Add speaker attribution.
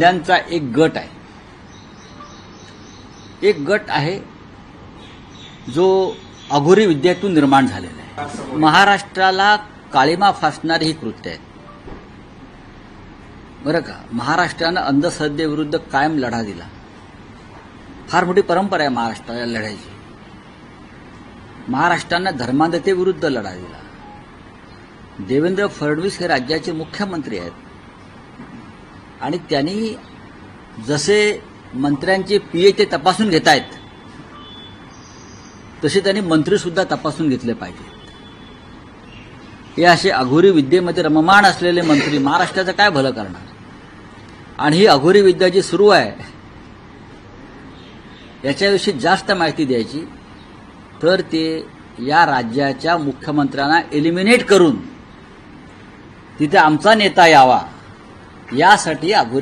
Speaker 1: त्यांचा एक गट आहे. एक गट आहे जो अघोरी विद्यातून निर्माण झालेला आहे. महाराष्ट्राला काळीमा फासणारी ही कृत्य आहेत बरं का? महाराष्ट्रानं अंधश्रद्धेविरुद्ध कायम लढा दिला. फार मोठी परंपरा आहे महाराष्ट्राला लढायची. महाराष्ट्रानं धर्मांधतेविरुद्ध लढा दिला. देवेंद्र फडणवीस हे राज्याचे मुख्यमंत्री आहेत. आणि त्यांनी जसे मंत्र्यांचे पीए ते तपासून घेत आहेत तसे त्यांनी मंत्री सुद्धा तपासून घेतले पाहिजेत हे असे अघोरी विद्येमध्ये रममाण असलेले मंत्री महाराष्ट्राचं काय भलं करणार? आणि ही अघोरी विद्या जी सुरू आहे याच्याविषयी जास्त माहिती द्यायची तर ते या राज्याच्या मुख्यमंत्र्यांना एलिमिनेट करून तिथे आमचा नेता यावा. यासाठी अघोरी